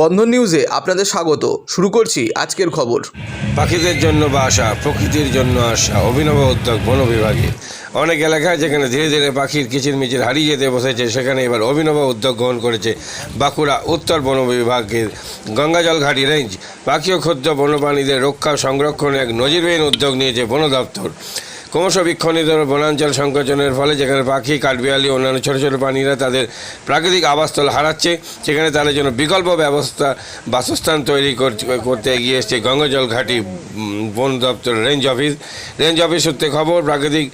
বন্ধন নিউজে আপনাদের স্বাগত। শুরু করছি আজকের খবর। পাখিদের জন্য বাসা প্রকৃতির জন্য আসা অভিনব উদ্যোগ বন বিভাগে। অনেক এলাকায় যেখানে ধীরে ধীরে পাখির কিচিরমিচির হারিয়ে যেতে বসেছে, সেখানে এবার অভিনব উদ্যোগ গ্রহণ করেছে বাঁকুড়া উত্তর বন বিভাগের গঙ্গাজল ঘাটি রেঞ্জ। পাখি ও ক্ষুদ্র বনপ্রাণীদের রক্ষা সংরক্ষণে এক নজিরবিহীন উদ্যোগ নিয়েছে বন দপ্তর। ক্রমশ বিক্ষণিত বনাঞ্চল সংকোচনের ফলে যেখানে পাখি, কাঠবিড়ালি, অন্যান্য ছোটো ছোটো প্রাণীরা তাদের প্রাকৃতিক আবাসস্থল হারাচ্ছে, সেখানে তাদের জন্য বিকল্প ব্যবস্থা, বাসস্থান তৈরি করতে- এগিয়ে এসছে গঙ্গাজল ঘাটি বন দপ্তর, রেঞ্জ অফিস। রেঞ্জ অফিস সূত্রে খবর, প্রাকৃতিক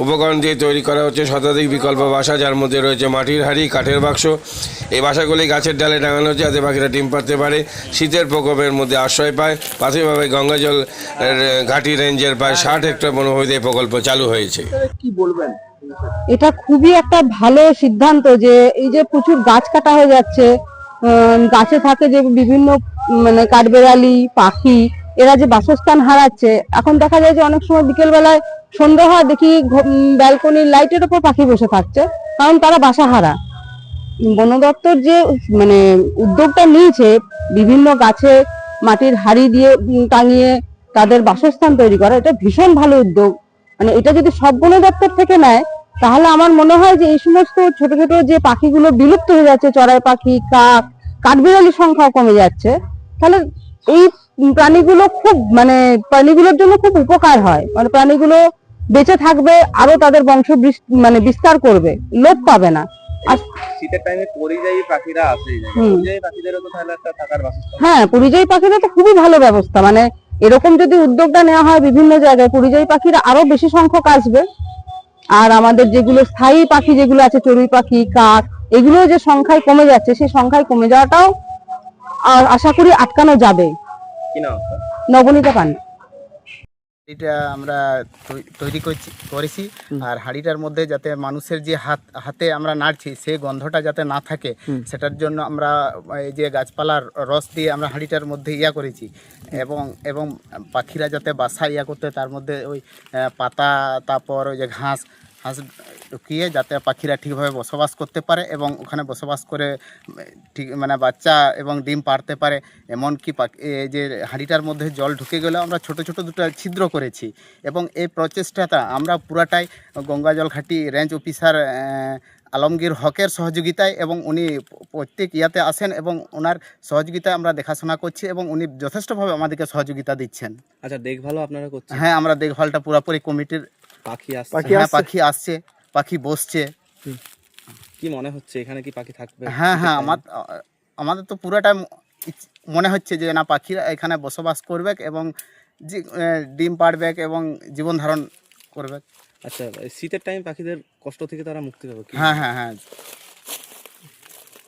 উপকরণ দিয়ে তৈরি করা হচ্ছে শতাধিক বিকল্প বাসা, যার মধ্যে রয়েছে মাটির হাড়ি, কাঠের বাক্স। এই বাসাগুলি গাছের ডালে টাঙানো হচ্ছে যাতে পাখিরা ডিম পারতে পারে। শীতের প্রকোপের মধ্যে আশ্রয় পায়। প্রাথমিকভাবে গঙ্গাজল ঘাটি রেঞ্জের প্রায় ষাট হেক্টর বনভূমিতে এই প্রকল্প চালু হয়েছে। কি বলবেন? এটা খুবই একটা ভালো সিদ্ধান্ত যে এই যে প্রচুর গাছ কাটা হয়ে যাচ্ছে গাছে থাকে যে বিভিন্ন মানে কাঠবেড়ালি পাখি এরা যে বাসস্থান হারাচ্ছে এখন দেখা যায় যে অনেক সময় বিকেল বেলায় সন্ধ্যা হয় দেখি ব্যালকনির লাইটের ওপর পাখি বসে থাকছে কারণ তারা বাসা হারা। বন দপ্তর যে মানে উদ্যোগটা নিয়েছে বিভিন্ন গাছে মাটির হাড়ি দিয়ে টাঙিয়ে তাদের বাসস্থান তৈরি করা এটা ভীষণ ভালো উদ্যোগ। মানে এটা যদি সব বন দপ্তর থেকে নেয় তাহলে আমার মনে হয় যে এই সমস্ত ছোট ছোট যে পাখিগুলো বিলুপ্ত হয়ে যাচ্ছে চড়াই পাখি কাক কাঠবিড়ালির সংখ্যাও কমে যাচ্ছে তাহলে এই প্রাণীগুলো খুব মানে প্রাণীগুলোর জন্য খুব উপকার হয়। মানে প্রাণীগুলো বেঁচে থাকবে আরও তাদের বংশ মানে বিস্তার করবে লোপ পাবে না। আর শীতের টাইমে পরিযায়ী পাখিরা আসে পরিযায়ী পাখিদেরও তো তাহলে একটা থাকার হ্যাঁ পরিযায়ী পাখিরা তো খুবই ভালো ব্যবস্থা। মানে এরকম যদি উদ্যোগটা নেওয়া হয় বিভিন্ন জায়গায় পরিযায়ী পাখিরা আরও বেশি সংখ্যক আসবে। আর আমাদের যেগুলো স্থায়ী পাখি যেগুলো আছে চড়ুই পাখি কাক এগুলো যে সংখ্যায় কমে যাচ্ছে সেই সংখ্যায় কমে যাওয়াটাও আ- আশা করি আটকানো যাবে? নবনীতা পান্ডে। এটা আমরা তৈরি করছি করেছি। আর হাঁড়িটার মধ্যে যাতে মানুষের যে হাত হাতে আমরা নাড়ছি সেই গন্ধটা যাতে না থাকে সেটার জন্য আমরা এই যে গাছপালার রস দিয়ে আমরা হাঁড়িটার মধ্যে ইয়া করেছি। এবং এবং পাখিরা যাতে বাসা ইয়া করতে তার মধ্যে ওই পাতা, তারপর ওই যে ঘাস ঘাস ঢুকিয়ে যাতে পাখিরা ঠিকভাবে বসবাস করতে পারে এবং ওখানে বসবাস করে ঠিক মানে বাচ্চা এবং ডিম পারতে পারে। এমনকি পাখি এই যে হাঁড়িটার মধ্যে জল ঢুকে গেলেও আমরা ছোট ছোট দুটো ছিদ্র করেছি। এবং এই প্রচেষ্টাটা আমরা পুরাটাই গঙ্গাজল ঘাটি রেঞ্জ অফিসার আলমগীর হকের সহযোগিতায় এবং উনি প্রত্যেক ইয়াতে আসেন এবং ওনার সহযোগিতায় আমরা দেখাশোনা করছি এবং উনি যথেষ্টভাবে আমাদেরকে সহযোগিতা দিচ্ছেন। আচ্ছা দেখভালও আপনারা করছেন? হ্যাঁ আমরা দেখভালটা পুরোপুরি কমিটির পাখি আসছে। হ্যাঁ পাখি আসছে পাখি বসছে। কি মনে হচ্ছে এখানে কি পাখি থাকবে? হ্যাঁ হ্যাঁ আমার আমাদের তো পুরোটা মনে হচ্ছে যে না পাখিরা এখানে বসবাস করবে এবং যে ডিম পাড়বে এবং জীবন ধারণ করবে। আচ্ছা শীতের টাইম পাখিদের কষ্ট থেকে তারা মুক্তি পাবে কি হ্যাঁ হ্যাঁ হ্যাঁ।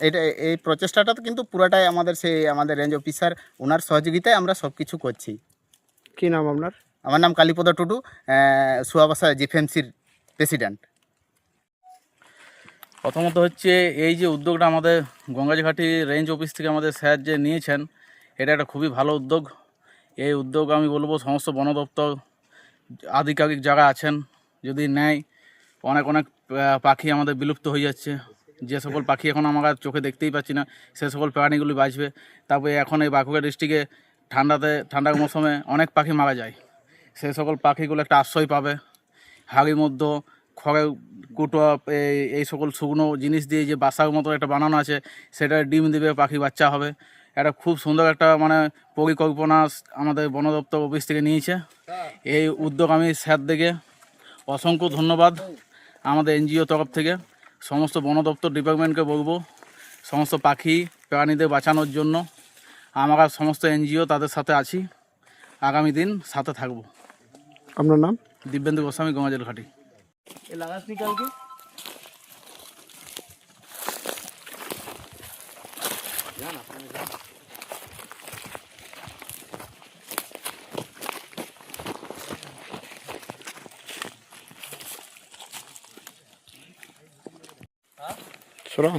এটা এই প্রচেষ্টাটা তো কিন্তু পুরোটাই আমাদের সেই আমাদের রেঞ্জ অফিসার ওনার সহযোগিতায় আমরা সব কিছু করছি। কি নাম আপনার? আমার নাম কালীপদ টুডু সুয়াবাসা জিফএমসির প্রেসিডেন্ট। প্রথমত হচ্ছে এই যে উদ্যোগটা আমাদের গঙ্গাজঘাটি রেঞ্জ অফিস থেকে আমাদের স্যার যে নিয়েছেন, এটা একটা খুবই ভালো উদ্যোগ। এই উদ্যোগ আমি বলব সমস্ত বন দপ্তর, আধিকারিক যারা আছেন, যদি নেয়, অনেক অনেক পাখি আমাদের বিলুপ্ত হয়ে যাচ্ছে। যে সকল পাখি এখন আমরা চোখে দেখতেই পাচ্ছি না, সে সকল প্রাণীগুলি বাঁচবে। তারপরে এখন এই বাঁকুড়া ডিস্ট্রিক্টে ঠান্ডাতে ঠান্ডার মৌসুমে অনেক পাখি মারা যায়। সেই সকল পাখিগুলো একটা আশ্রয় পাবে। হাড়ির মধ্যে, খড়ের কুটো, এই সকল শুকনো জিনিস দিয়ে যে বাসার মতো একটা বানানো আছে সেটা ডিম দিবে, পাখি বাচ্চা হবে। এটা খুব সুন্দর একটা মানে পরিকল্পনা আমাদের বন দপ্তর অফিস থেকে নিয়েছে। এই উদ্যোগ আমি স্যার থেকে অসংখ্য ধন্যবাদ আমাদের এনজিও তরফ থেকে। সমস্ত বন দপ্তর ডিপার্টমেন্টকে বলব, সমস্ত পাখি প্রাণীদের বাঁচানোর জন্য। আমরা সমস্ত এনজিও তাদের সাথে আছি। আগামী দিন সাথে থাকব। আপনার নাম দিব্যেন্দু গোস্বামী গঙ্গাজল ঘাটি সরাও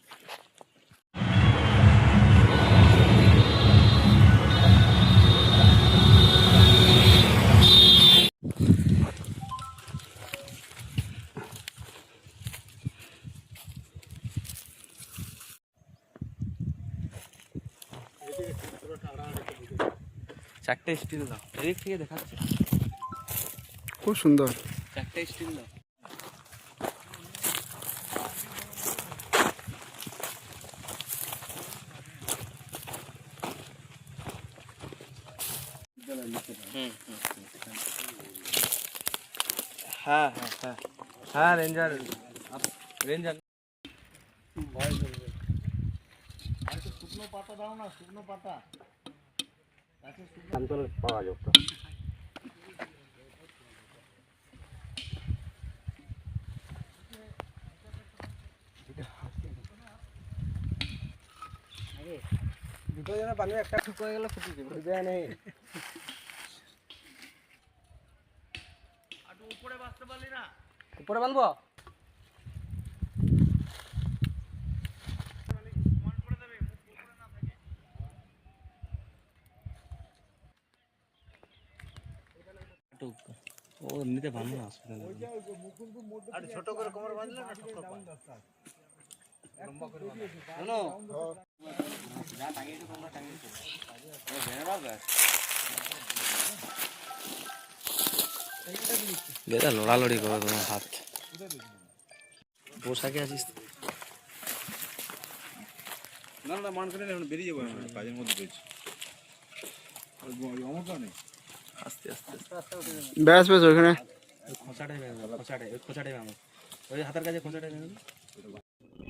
চারটে স্টিল দাও। এদিক থেকে দেখাচ্ছে। খুব সুন্দর। চারটে স্টিল দাও। হ্যাঁ হ্যাঁ হ্যাঁ। হ্যাঁ রেঞ্জার রেঞ্জার দুটো যেন পানি একটা ঠিক হয়ে গেলে ফুটি দেবে। দেয় নেই উপরে বাঁধবো? এমনিতে বাঁধবো না অসুবিধা নেই দাদা লড়ালড়ি করো তোমার হাত। পোশাকে আছিস? না না মান করে বেরিয়ে যাব কাজের মধ্যে রয়েছি। অমকা নেই। আস্তে আস্তে ব্যাস ব্যাস ওখানে ওই খোঁচাটাই ব্যায়াম খোঁচাটাই ওই খোঁচাটাই ব্যায়াম ওই হাতের কাছে খোঁচাটাই ব্যায়াম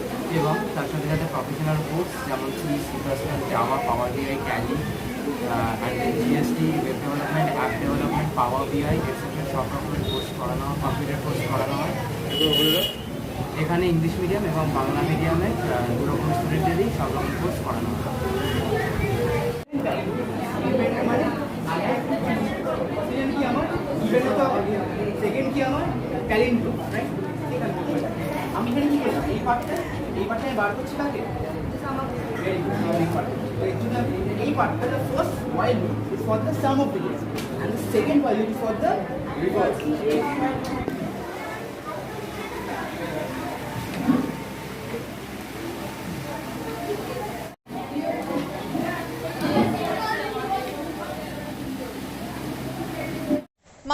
এবং তার সাথে সাথে প্রফেশনাল কোর্স যেমন C C plus plus Java Power BI Tally and GST web development app development Power BI etcetera সব রকমের কোর্স করানো হয় কম্পিউটার কোর্স করানো হয়। এখানে ইংলিশ মিডিয়াম এবং বাংলা মিডিয়ামে দু রকম স্টুডেন্টেরই সব রকম কোর্স করানো হয়। সেকেন্ড কি আমার? ট্যালেন্ট আমি এখানে কি এই পার্টটা এই পার্টটা আমি বার করছি কাকে এই পার্টটা the first while loop is for the sum of digits and the second while loop is for the reverse